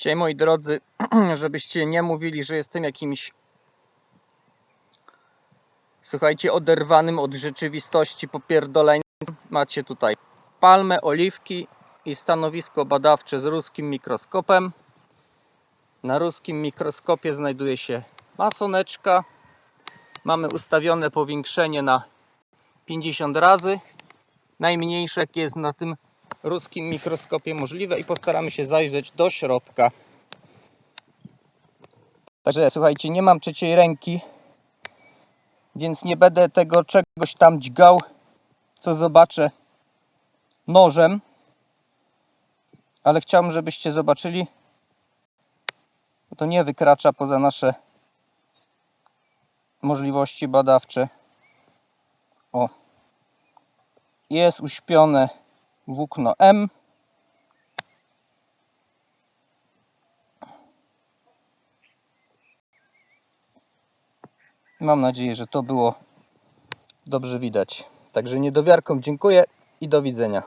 Dzisiaj moi drodzy, żebyście nie mówili, że jestem jakimś słuchajcie, oderwanym od rzeczywistości popierdoleńcem. Macie tutaj palmę, oliwki i stanowisko badawcze z ruskim mikroskopem. Na ruskim mikroskopie znajduje się masoneczka. Mamy ustawione powiększenie na 50 razy. Najmniejsze jakie jest na tym ruskim mikroskopie możliwe i postaramy się zajrzeć do środka. Także słuchajcie, nie mam trzeciej ręki, więc nie będę tego czegoś tam dźgał, co zobaczę nożem. Ale chciałbym, żebyście zobaczyli, bo to nie wykracza poza nasze możliwości badawcze. O, jest uśpione włókno M. Mam nadzieję, że to było dobrze widać. Także niedowiarkom dziękuję i do widzenia.